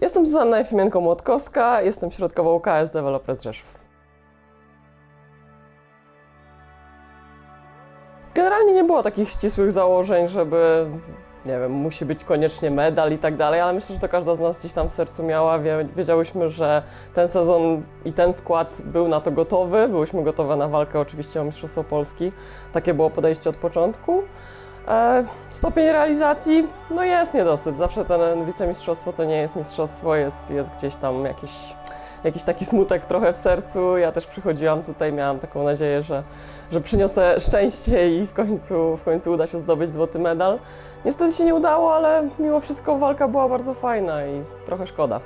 Jestem Zuzanna Efimienko-Młotkowska, jestem środkowa UKS Developers Rzeszów. Generalnie nie było takich ścisłych założeń, żeby, nie wiem, musi być koniecznie medal i tak dalej, ale myślę, że to każda z nas gdzieś tam w sercu miała. Wie- Wiedziałyśmy, że ten sezon i ten skład był na to gotowy. Byłyśmy gotowe na walkę oczywiście o Mistrzostwo Polski. Takie było podejście od początku. E, stopień realizacji, no jest niedosyt. Zawsze ten wicemistrzostwo to nie jest mistrzostwo, jest, jest gdzieś tam jakiś, jakiś taki smutek trochę w sercu. Ja też przychodziłam tutaj, miałam taką nadzieję, że, że przyniosę szczęście i w końcu, w końcu uda się zdobyć złoty medal. Niestety się nie udało, ale mimo wszystko walka była bardzo fajna i trochę szkoda.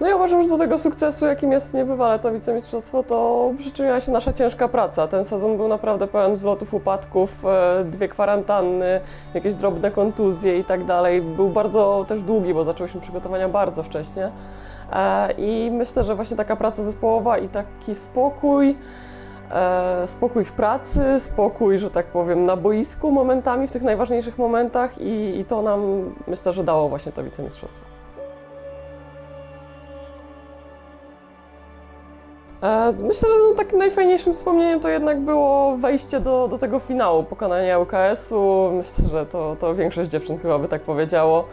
No ja uważam, że do tego sukcesu, jakim jest niebywale to wicemistrzostwo, to przyczyniła się nasza ciężka praca. Ten sezon był naprawdę pełen wzlotów, upadków, e, dwie kwarantanny, jakieś drobne kontuzje i tak dalej. Był bardzo też długi, bo zaczęłyśmy przygotowania bardzo wcześnie. E, I myślę, że właśnie taka praca zespołowa i taki spokój, e, spokój w pracy, spokój, że tak powiem, na boisku momentami, w tych najważniejszych momentach i, i to nam myślę, że dało właśnie to wicemistrzostwo. Myślę, że no, takim najfajniejszym wspomnieniem to jednak było wejście do, do tego finału, pokonanie UKS-u. Myślę, że to, to większość dziewczyn chyba by tak powiedziało, e,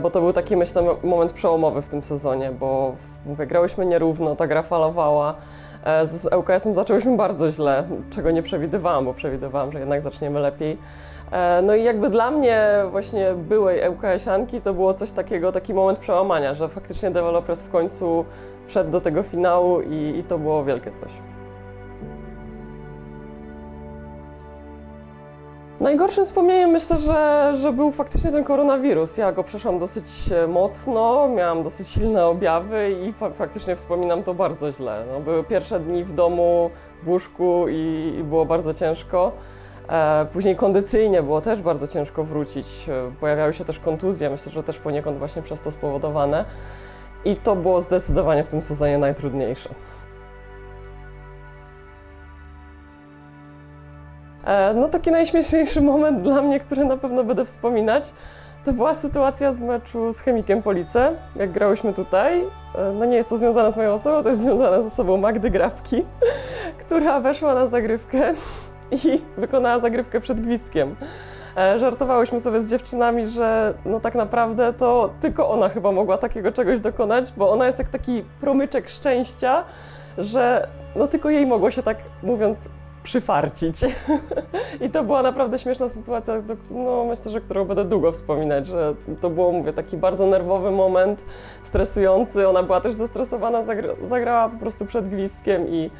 bo to był taki, myślę, moment przełomowy w tym sezonie, bo mówię, grałyśmy nierówno, ta gra falowała. E, Z UKS-em zaczęłyśmy bardzo źle, czego nie przewidywałam, bo przewidywałam, że jednak zaczniemy lepiej. E, No i jakby dla mnie właśnie byłej ŁKS-anki to było coś takiego, taki moment przełamania, że faktycznie Developers w końcu wszedł do tego finału i, i to było wielkie coś. Najgorszym wspomnieniem myślę, że, że był faktycznie ten koronawirus. Ja go przeszłam dosyć e, mocno, miałam dosyć silne objawy i fa- faktycznie wspominam to bardzo źle. No, były pierwsze dni w domu, w łóżku i, i było bardzo ciężko. E, Później kondycyjnie było też bardzo ciężko wrócić. E, Pojawiały się też kontuzje, myślę, że też poniekąd właśnie przez to spowodowane. I to było zdecydowanie w tym sezonie najtrudniejsze. No taki najśmieszniejszy moment dla mnie, który na pewno będę wspominać, to była sytuacja z meczu z Chemikiem Police, jak grałyśmy tutaj. E, No nie jest to związane z moją osobą, to jest związane z osobą Magdy Grabki, która weszła na zagrywkę i wykonała zagrywkę przed gwizdkiem. E, Żartowałyśmy sobie z dziewczynami, że no tak naprawdę to tylko ona chyba mogła takiego czegoś dokonać, bo ona jest jak taki promyczek szczęścia, że no tylko jej mogło się tak mówiąc przyfarcić. I to była naprawdę śmieszna sytuacja, no myślę, że którą będę długo wspominać, że to było, mówię, taki bardzo nerwowy moment, stresujący. Ona była też zestresowana, zagra- zagrała po prostu przed gwizdkiem i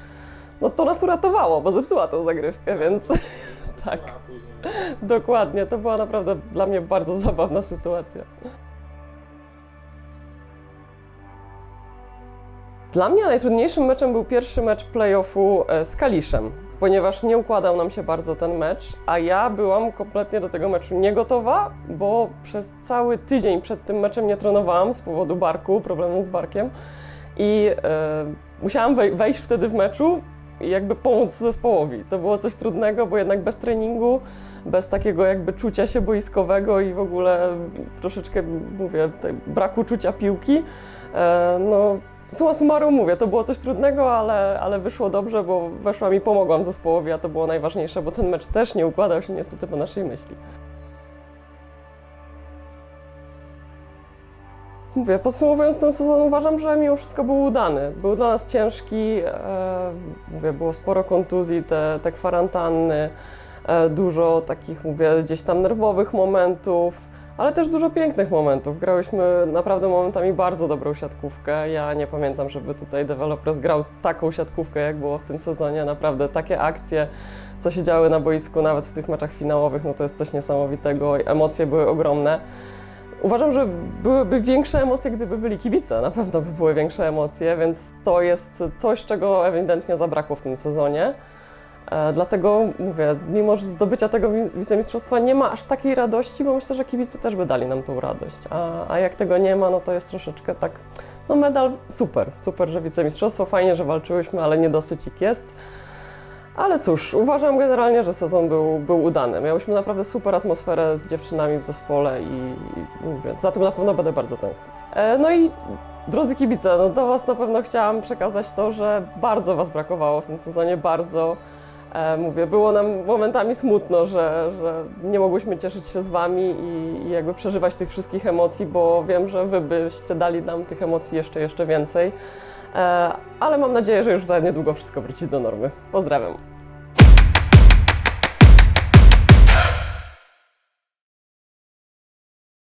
no to nas uratowało, bo zepsuła tą zagrywkę, więc tak. Dokładnie, to była naprawdę dla mnie bardzo zabawna sytuacja. Dla mnie najtrudniejszym meczem był pierwszy mecz playoffu e, z Kaliszem, ponieważ nie układał nam się bardzo ten mecz, a ja byłam kompletnie do tego meczu niegotowa, bo przez cały tydzień przed tym meczem nie trenowałam z powodu barku, problemu z barkiem i e, musiałam wej- wejść wtedy w meczu i jakby pomóc zespołowi. To było coś trudnego, bo jednak bez treningu, bez takiego jakby czucia się boiskowego i w ogóle troszeczkę, mówię, braku czucia piłki, e, no summa summarum mówię, to było coś trudnego, ale, ale wyszło dobrze, bo weszłam i pomogłam zespołowi, a to było najważniejsze, bo ten mecz też nie układał się niestety po naszej myśli. Mówię, podsumowując ten sezon, uważam, że mimo wszystko był udany. Był dla nas ciężki, e, mówię, było sporo kontuzji, te, te kwarantanny, e, dużo takich, mówię, gdzieś tam nerwowych momentów, ale też dużo pięknych momentów. Grałyśmy naprawdę momentami bardzo dobrą siatkówkę. Ja nie pamiętam, żeby tutaj Developers grał taką siatkówkę, jak było w tym sezonie. Naprawdę takie akcje, co się działy na boisku, nawet w tych meczach finałowych, no to jest coś niesamowitego. Emocje były ogromne. Uważam, że byłyby większe emocje, gdyby byli kibice. Na pewno by były większe emocje, więc to jest coś, czego ewidentnie zabrakło w tym sezonie. E, dlatego mówię, mimo że zdobycia tego wi- wicemistrzostwa nie ma aż takiej radości, bo myślę, że kibice też by dali nam tą radość. A, a jak tego nie ma, no to jest troszeczkę tak, no medal super, super, że wicemistrzostwo, fajnie, że walczyłyśmy, ale niedosycik jest. Ale cóż, uważam generalnie, że sezon był, był udany. Miałyśmy naprawdę super atmosferę z dziewczynami w zespole i, i za tym na pewno będę bardzo tęsknić. E, no i drodzy kibice, no do Was na pewno chciałam przekazać to, że bardzo Was brakowało w tym sezonie, bardzo. E, mówię, było nam momentami smutno, że, że nie mogłyśmy cieszyć się z Wami i, i jakby przeżywać tych wszystkich emocji, bo wiem, że Wy byście dali nam tych emocji jeszcze, jeszcze więcej. E, ale mam nadzieję, że już za niedługo wszystko wróci do normy. Pozdrawiam.